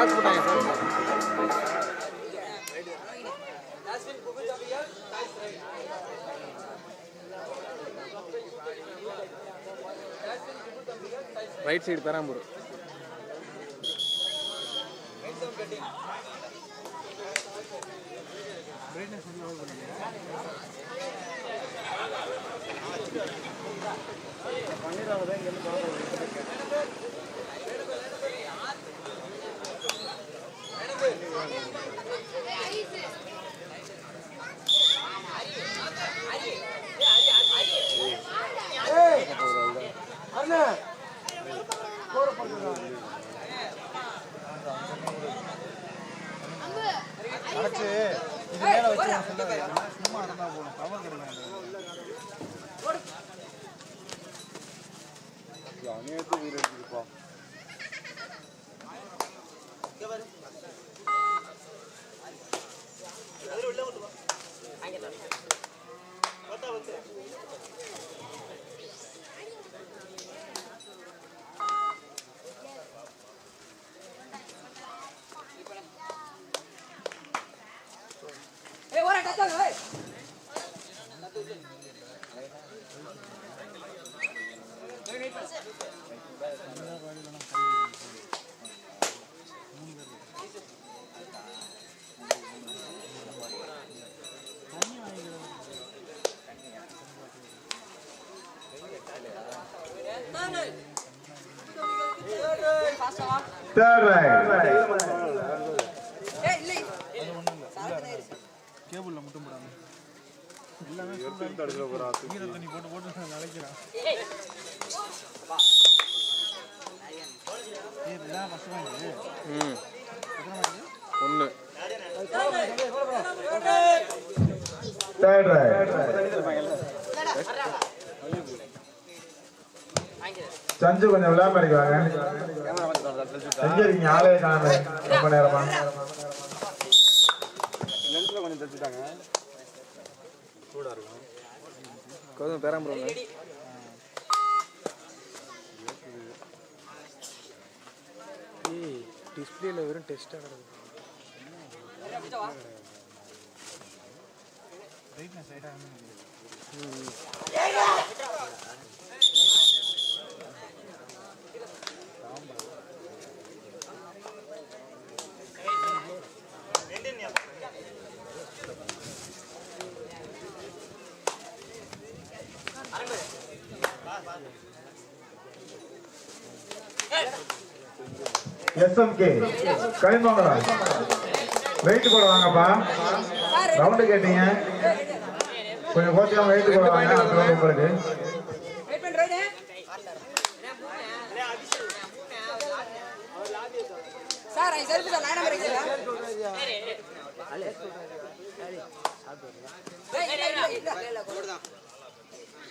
Catch போட்டாங்க? Sir right side பெராம்பூர் அடைச்சு இது மேல வச்சு சொல்ல சும்மா இருந்தா போதும் கவர் கிடைக்காது அநியத்து உயிர் எடுத்துப்பா கேபிள்ல மட்டும் போடாம எல்லாமே தண்ணி போட்டு போட்டு நினைக்கிறேன் ஒன்று சஞ்சு கொஞ்சம் விளையாம அடிக்கிறாங்க இருக்கீங்க ஆளே காணாம ரொம்ப நேரமா? லென்ஸ்ல கொஞ்சம் தச்சுட்டாங்க. கௌதம் பெராம்பூர் ஒன்று ஏய் டிஸ்பிளேல வெறும் டெஸ்ட்டாக கிடக்குது எஸ்எம்கே கலிமங்கலம் வெயிட் போட வாங்கப்பா ரவுண்டு கேட்டீங்க கொஞ்சம் கோச்சிக்காம வெயிட் போட வாங்க அடுத்த உங்களுக்கு சார் செல்ஃபி சார் லைன்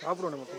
சாப்பிடுவோம் நமக்கு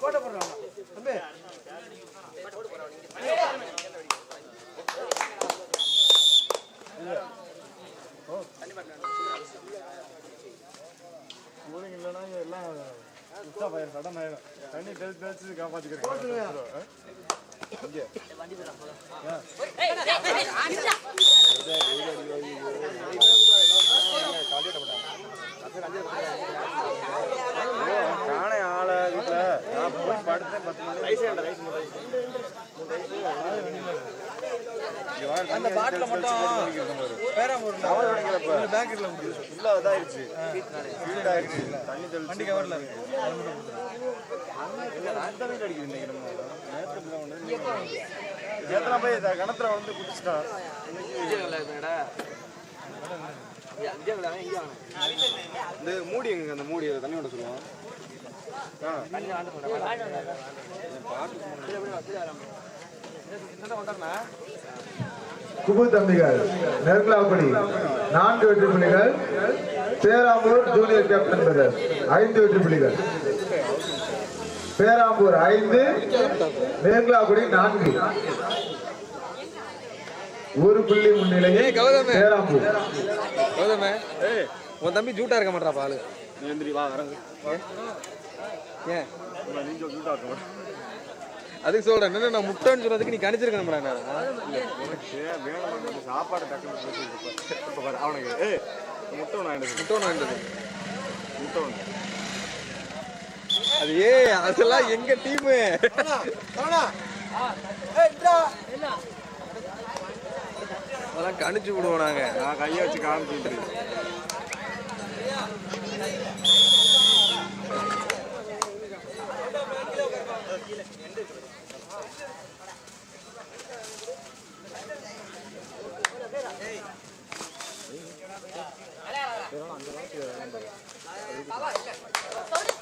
கோட்டை போடுறாங்க தம்பி கூலிங் இல்லைன்னா இங்க எல்லாம் உச்சா பயிர் சடன் ஆயிடும் தண்ணி தெளிச்சு தெளிச்சு காப்பாத்திக்கிறேன் காணே ஆளை வீட்டுல நான் போய் படுத்தேன் பத்து மணி ரைஸ் ஏன்டா ரைஸ் அந்த பாட்டில் மட்டும் பேக்கெட்ல இல்ல அதாயிருச்சு ஃபீல்ட் ஆயிருச்சு தண்ணி வண்டி கவர்ல இருக்கு அந்த வீட்டு அடிக்குது இன்னைக்கு நம்ம நேற்று இப்படி தான் ஒண்ணு. நேத்து நான் போய் கிணத்துல வந்து குடிச்சிட்டான் இந்த மூடி எங்க அந்த மூடி தண்ணி விட சொல்லுவான் குபு தம்பிகள் நெருங்கலாக்குடி நான்கு வெற்றி புள்ளிகள் பேராம்பூர் ஜூனியர் கேப்டன் பிரதர் ஐந்து வெற்றி புள்ளிகள். பேராம்பூர் ஐந்து நெருங்கலாக்குடி நான்கு. ஒரு புள்ளி முன்னிலையில் கௌதமே. பேராம்பூர். கௌதமே ஏய் உன் தம்பி ஜூட்டா இருக்க மாட்டா பாலு ஏன்? சொல்லிட்டு ஆக்க மாட்டேன் அதுக்கு சொல்றேன் என்ன நான் முட்டைன்னு சொன்னதுக்கு நீ கணிச்சிருக்கணும்டா நான் உனக்கு சாப்பாடு டக்குனு அவனுக்கு முட்டை ஒன்று ஆயிடுச்சு முட்டை ஒன்று வேண்டது முட்டை ஒன்று அது ஏ அதெல்லாம் எங்க டீமு அதெல்லாம் கணிச்சு விடுவோம் நாங்க. நான் கையை வச்சு காமிச்சிட்டு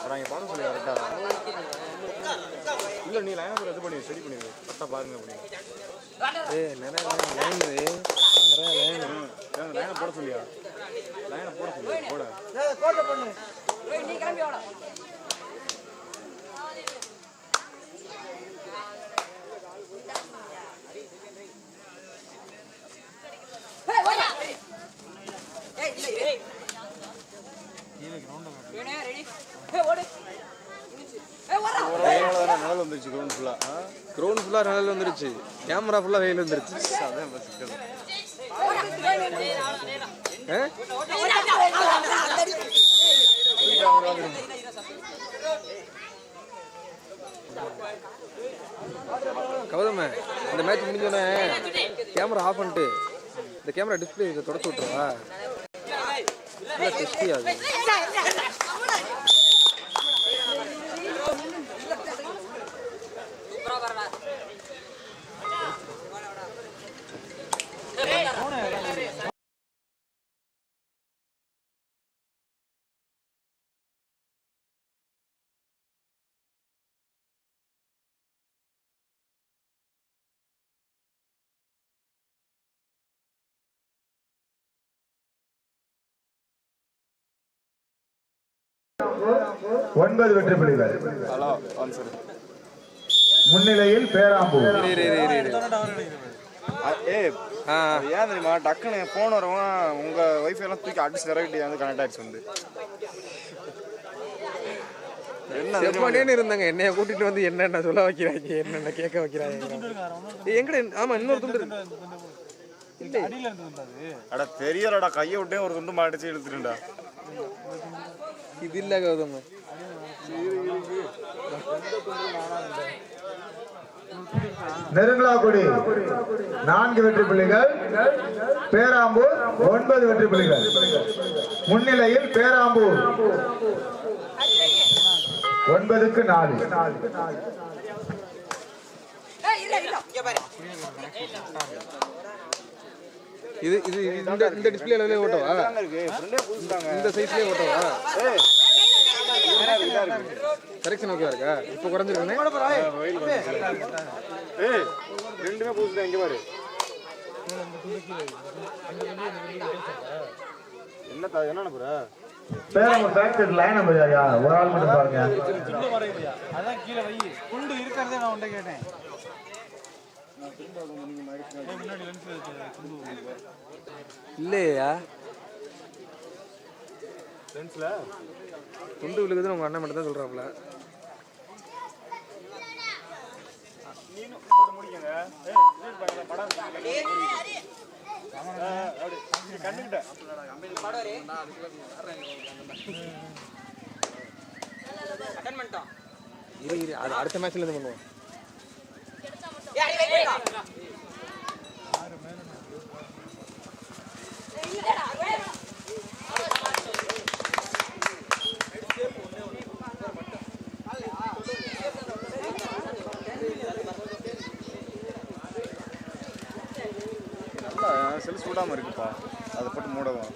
அவங்க பார்க்க சொல்லி கரெக்டாக லைன் இது பண்ணி சரி பண்ணிடு. கரெக்டாக பாருங்க அப்படின்னு ஏ நிறைய லைன் நிறைய லைன் லைனை போட சொல்லியா? லைனை போட சொல்லி போட நீ கிளம்பி வாடா ஏய், ஓடியா. ஏய், இல்ல, இரு. இவனே, ready? ஏய், ஓடு. ஏய், ஓடுறா. அதனால தானே நிழல் வந்துருச்சு கிரௌண்ட் ஃபுல்லாக ஃபுல்லாக நிழல் வந்துருச்சு கேமரா ஃபுல்லாக வெயில் வந்துருச்சு அதான் சிக்கல்? கௌதம இந்த மேட்ச் முடிஞ்சோடனே கேமரா ஆஃப் பண்ணிட்டு இந்த கேமரா டிஸ்பிளே இதை தொடச்சு விட்டுருவா இல்லை டெஸ்டி ஒன்பது வெற்றி புள்ளிகள் ஹலோ ஆன்சர் முன்னிலையில் பேராம்பூர் ஏன் தெரியுமா டக்குன்னு ஃபோன் வரவன் உங்க வைஃபை எல்லாம் தூக்கி அடிச்சு டேரக்ட் வந்து கனெக்ட் ஆயிடுச்சு வந்து? செப்பானேன்னு இருந்தாங்க என்னைய கூட்டிட்டு வந்து என்னென்ன சொல்ல வைக்கிறாங்க என்னென்ன கேட்க வைக்கிறாங்க. எங்கடா ஆமா இன்னொரு துண்டு இருக்கு. அட தெரியலடா. கையை விட்டே ஒரு துண்டு மாட்டிச்சு இழுத்துட்டுடா இது இல்ல கௌதம் நெருங்கலாக்குடி நான்கு வெற்றி புள்ளிகள் பேராம்பூர் ஒன்பது வெற்றி புள்ளிகள் முன்னிலையில் பேராம்பூர் ஒன்பதுக்கு நாலு இல்ல. பாரு. இது இது இந்த இந்த டிஸ்பிளே லெவலே ஓட்டவா? இந்த சைஸ்லயே ஓட்டவா? கரெக்ஷன் ஓகேவா இருக்கா. இப்போ வந்துச்சு. ஏய். ரெண்டுமே புதுசுதான் இங்க பாரு. என்ன தா- என்ன பேக் லைன் நம்பர் ஐயா ஒரு ஆள் மட்டும் பாருங்க. அதான் கீழே வை. குண்டு இருக்கிறதே நான் கேட்டேன். இல்லையா? லென்ஸ்ல துண்டு விழுகுதுன்னு உங்க அண்ணன் மட்டும் தான் சொல்றாப்ல இரு இரு அது அடுத்த மேட்ச்ல இருந்து பண்ணுவோம். செல்லு சூடாமல் சூடாம இருக்குப்பா. அதை போட்டு மூடவும்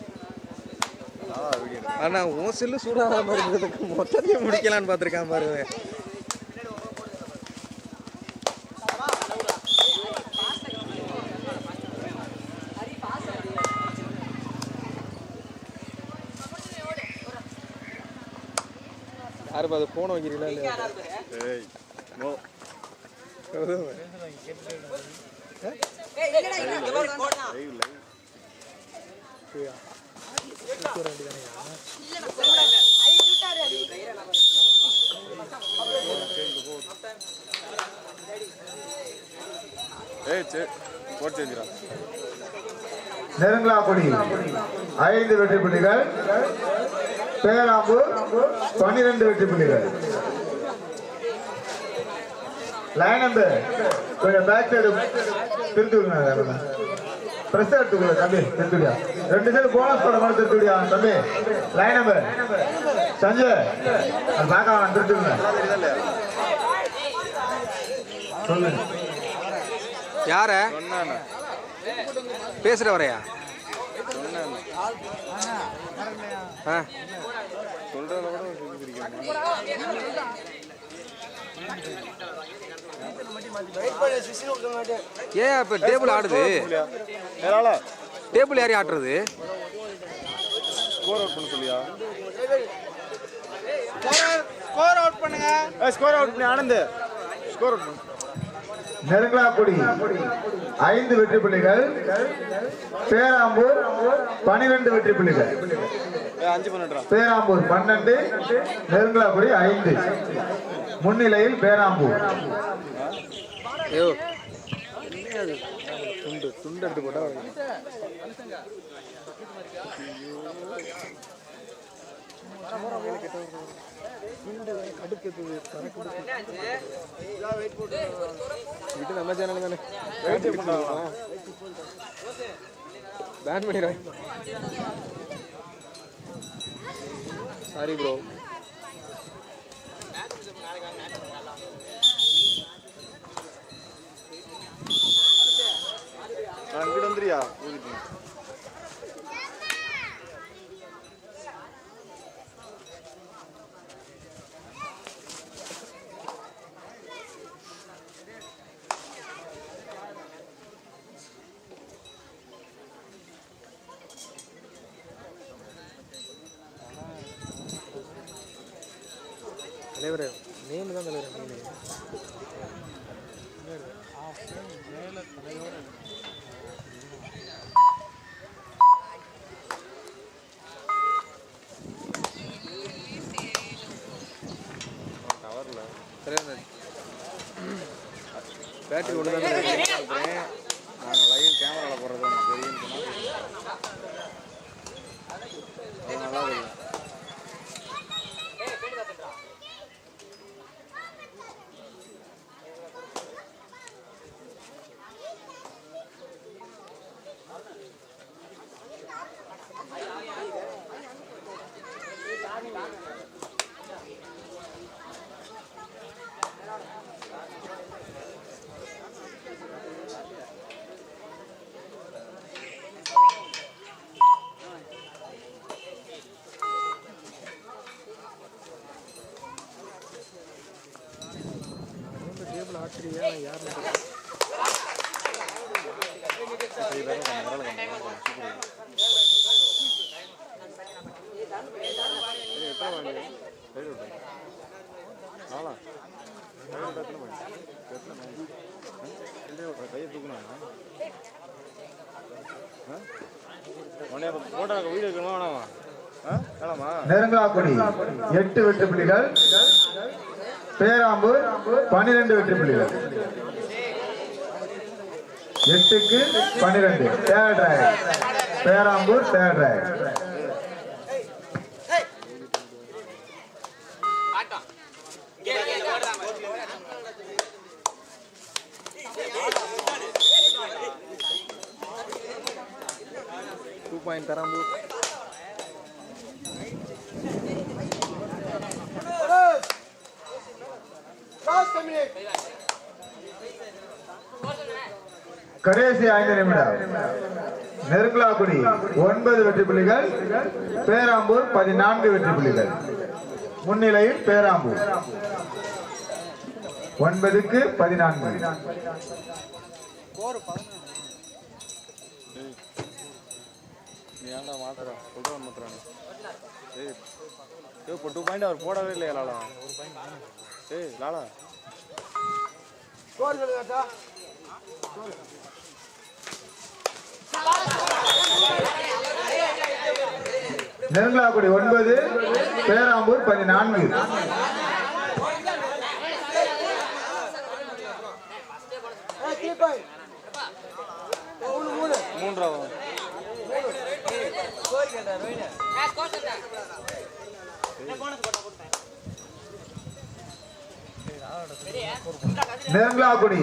ஆனால் உன் செல்லு சூடாமல் இருக்கிறதுக்கு மொத்தத்தையும் முடிக்கலான்னு பார்த்துருக்கான் பாருவேன் யாருப்பா அது ஃபோன் வைக்கிறீங்களா இல்லையா? ஏய் நோ சே போட்டு செஞ்சிடா நெருங்கலாக்குடி ஐந்து வெற்றி புள்ளிகள். பேராம்பூர் பன்னிரண்டு வெற்றி புள்ளிகள். லைன் நம்பர் கொஞ்சம் பேக் சைடு திருத்தி விடுங்க பிரஸ் எடுத்துக்கல தம்பி திருத்துடியா ரெண்டு சைடு போனஸ் படம் மாதிரி திருத்துடியா தம்பி. லைன் நம்பர் சஞ்சய் அது பார்க்க வேணாம் திருத்துங்க சொல்லு யார? பேசுற வரையா ஆ. பிடிக்காம ஏன் இப்போ டேபிள் ஆடுது? டேபிள் யாரையும் ஆட்டுறது? ஸ்கோர் அவுட் பண்ண சொல்லியா? ஸ்கோர் அவுட் பண்ணுங்க. ஸ்கோர் அவுட் பண்ணி ஆனந்த். ஸ்கோர் அவுட் பண்ணு. நெருங்கலாக்குடி. ஐந்து வெற்றி புள்ளிகள். பேராம்பூர் பனிரெண்டு வெற்றி புள்ளிகள். பேராம்பூர் பன்னெண்டு நெருங்கலாக்குடி ஐந்து. முன்னிலையில் பேராம்பூர். துண்டு துண்டு எடுத்து போட்டா இது நம்ம சேனல் தானே? பேன் பண்ணிடுறேன். சாரி ப்ரோ அங்கிட்டு வந்துறியா கவர்ல தலைவர் பேட்டரி ஒன்று தான் நாங்கள் லைவ் கேமராவில் போடுறது எனக்கு தெரியும்னு சொன்னா அது நல்லா இருக்கு டேபிள் ஆட்டுறியா யார் நாளா எத்தனை மணி எத்தனை மணி கையை தூக்கணும் உடனே போட்டோ வீடியோ எடுக்கணுமா வேணாமா ஆ வேணாமா நெருங்கலாக்குடி எட்டு வெற்றி புள்ளிகள் பேராம்பூர் பன்னிரண்டு வெற்றி புள்ளிகள் எட்டுக்கு பன்னிரெண்டு third rake Perambur third rake to point Perambur கடைசி ஐந்து நிமிடம் நெருங்கலாக்குடி ஒன்பது வெற்றி புள்ளிகள் பேராம்பூர் பதினான்கு வெற்றி புள்ளிகள் முன்னிலையில் பேராம்பூர் ஒன்பதுக்கு பதினான்கு இப்போ டூ பாயிண்ட் அவர் போடவே இல்லையா லாலா ஏய் லாலா நெருங்கலாக்குடி ஒன்பது பேராம்பூர் பதினான்கு. மூன்றாவது. நெருங்கலாக்குடி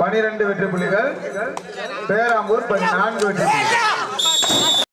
பனிரெண்டு வெற்றி புள்ளிகள். பேராம்பூர் பதினான்கு வெற்றி புள்ளிகள்.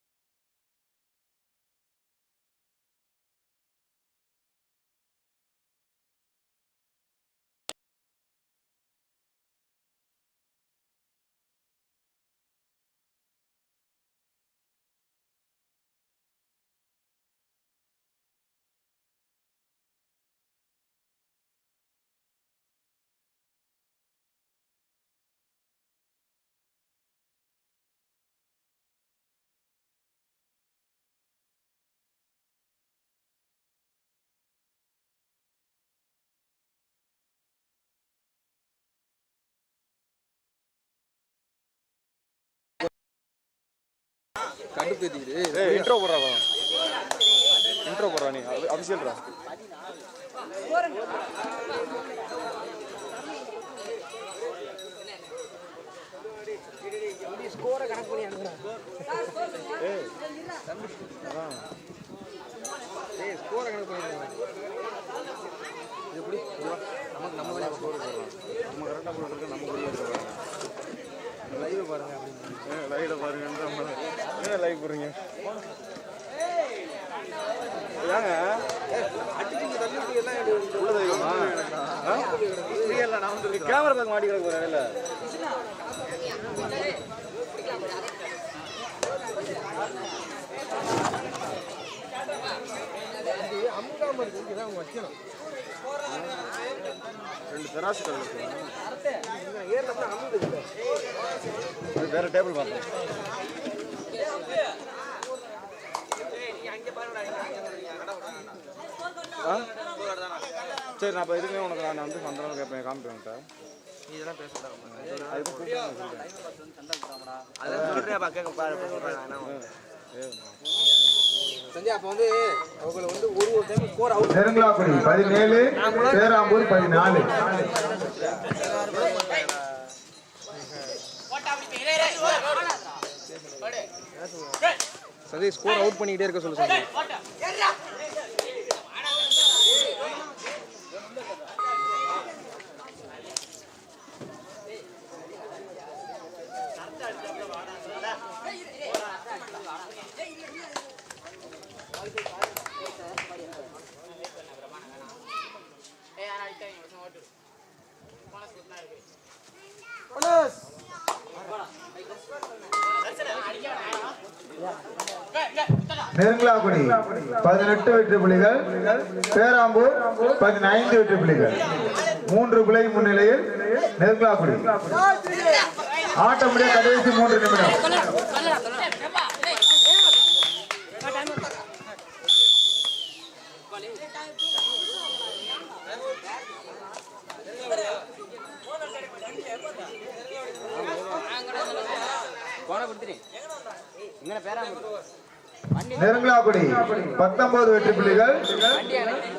கடுப்பு ஏத்திக்கிட்டு ஏய் இன்ட்ரோ போடுறா இன்ட்ரோ போடுறா நீ. அபிஷியல்ரா ஏய் ஸ்கோரை கணக்கு பண்ணிடுங்க இது எப்படி? இங்க வா. நமக்கு நம்ம ஸ்கோர் கரெக்டாக போட்டுருக்கு நம்ம கூடயே இருக்கிறோம் லைவ் பாருங்க அப்படின்னு லைவ்ல ஏன் லைவ் போடுறீங்க ஏங்க அடிச்சு தள்ளி விட்டு எல்லாம் எடு- உள்ள தெரியுமா கேமரா பேக் மாட்டி கிடக்கு போறேன் இல்லை இது அமுகாம இருக்கு வைக்கணும் ரெண்டு அது வேற டேபிள் பார்த்தேன்? சரி நான் இப்போ இதுக்குமே உனக்கு நான் வந்து சந்தனம் கேட்பேன் காமிப்பேன்ட்ட இதெல்லாம் பேசக்கூடாது சஞ்சய் அப்போ வந்து அவங்களை வந்து ஒரு ஒரு டைம் ஸ்கோர் அவுட் நெருங்கலாக்குடி பதினேழு பேராம்பூர் பதினாலு. சஞ்சய் ஸ்கோர் அவுட் பண்ணிக்கிட்டே இருக்க சொல்லு சஞ்சய் நெருங்கலாக்குடி. பதினெட்டு வெற்றி புள்ளிகள் பேராம்பூர் பதினைந்து வெற்றி புள்ளிகள் மூன்று புள்ளி முன்னிலையில் நெருங்கலாக்குடி. ஆட்டமுடைய கடைசி மூன்று நிமிடம். நெருங்கலாக்குடி பத்தொன்பது வெற்றி புள்ளிகள்.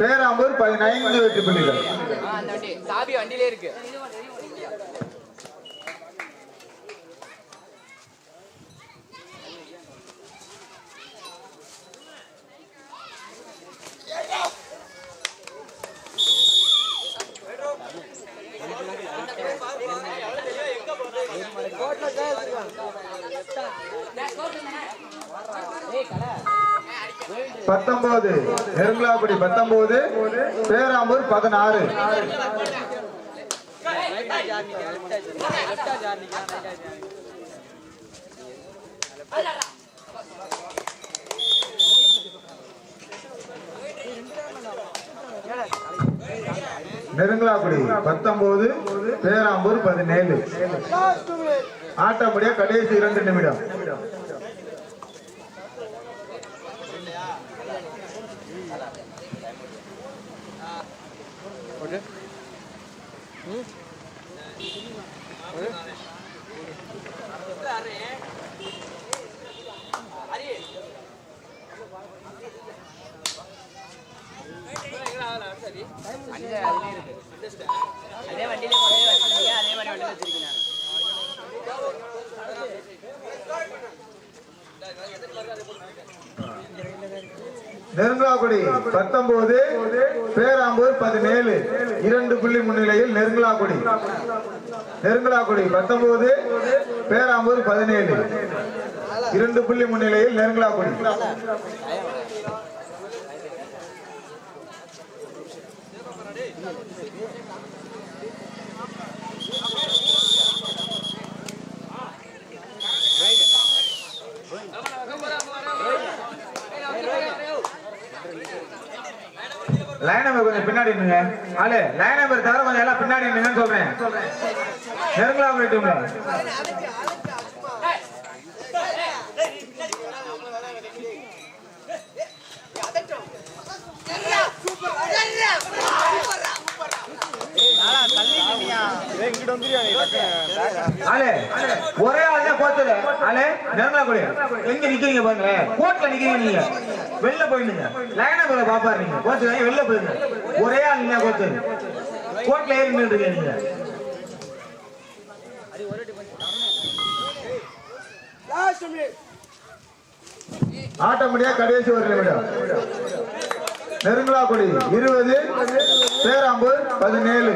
பேராம்பூர் பதினைந்து வெற்றி புள்ளிகள். பத்தொன்பது நெருங்கலாக்குடி பத்தொன்பது பேராம்பூர் பதினாறு. நெருங்கலாக்குடி பத்தொன்பது பேராம்பூர் பதினேழு. ஆட்டமுடிய கடைசி இரண்டு நிமிடம். அதே வண்டியில அதே மாதிரி வண்டியில வச்சிருக்கீங்க. நெருங்கலாக்குடி பத்தொன்பது பேராம்பூர் பதினேழு இரண்டு புள்ளி முன்னிலையில் நெருங்கலாக்குடி. நெருங்கலாக்குடி பத்தொன்பது பேராம்பூர் பதினேழு இரண்டு புள்ளி முன்னிலையில் நெருங்கலாக்குடி லைன் நம்பர் கொஞ்சம் பின்னாடி நின்னுங்க ஆளு லைன் நம்பர் தவிர கொஞ்சம் எல்லாம் பின்னாடி நின்னுங்கன்னு சொல்றேன். நெருங்களா டீம்ல ஒரே ஆள் தான் கோச்சது ஆளு நெருங்கலாக்குடி எங்க நிக்கிறீங்க பாருங்க கோட்ல நிக்கிறீங்க நீங்க. வெளில போயிடுங்க லைனா போல பாப்பாரு நீங்க. கோச்சு வெளில போயிருங்க ஒரே ஆளுங்க நீங்க கோட்ல ஏறி நின்றுட்டு இருக்கீங்க நீங்க கடைசி ஒரு நிமிடம். நெருங்கலாக்குடி இருபது பேராம்பூர் பதினேழு.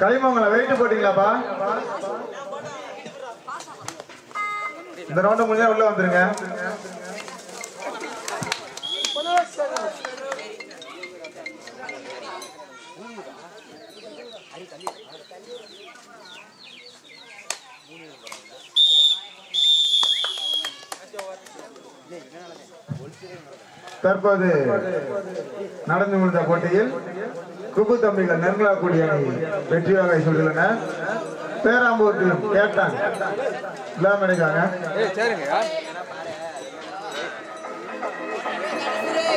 களிமங்கலம் வெயிட் போட்டீங்களாப்பா? இந்த ரவுண்டு முடிஞ்சா உள்ள வந்துருங்க. தற்போது நடந்து முடிந்த போட்டியில் குபு தம்பிகள் நெருங்கலாக்குடி அணி வெற்றியாக சொல்லியுள்ளனர் பேராம்பூர் கேட்டாங்க கேப்டன் இல்லாம இருக்காங்க.